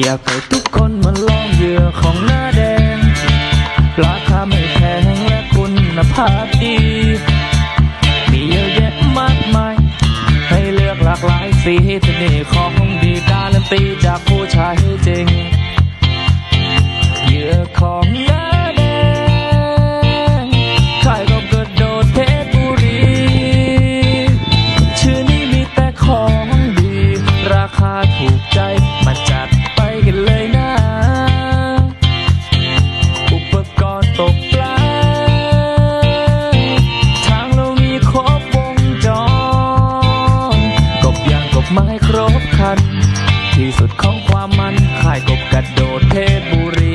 อยากให้ทุกคนมาลองเหยื่อของหน้าแดง ราคาไม่แพงและคุณภาพดี มีเยอะแยะมากมาย ให้เลือกหลากหลายสีที่นี่ของดีการันตีจากผู้ชาย ที่สุดของความมันขายกบกระโดดเพชรบุรี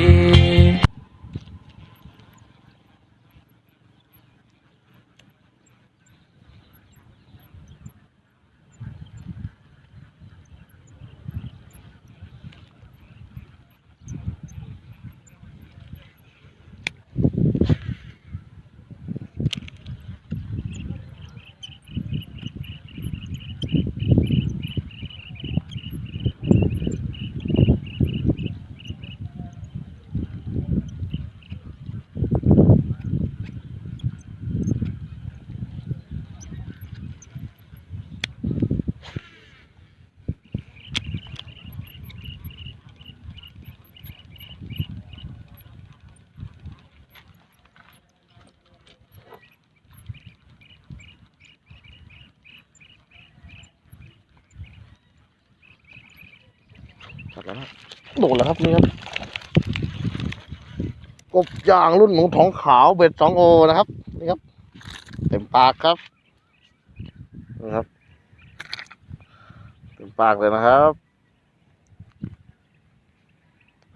จั ดแล้วโดดแล้วครับนี่ครับกบยางรุ่นหมูทองขาวเบ็ดสองโอนะครับนี่ครับ เต็มปากครับนี่ครับ เต็มปากเลยนะครับ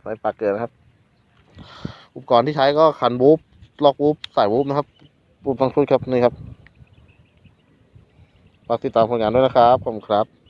ใส่ปากเกินนะครับ อุปกรณ์ที่ใช้ก็คันบูฟล็อกบูฟสายบูฟนะครับบูฟทั้งชุดครับนี่ครับฝากติดตามผลงานด้วยนะครับขอบคุณครับ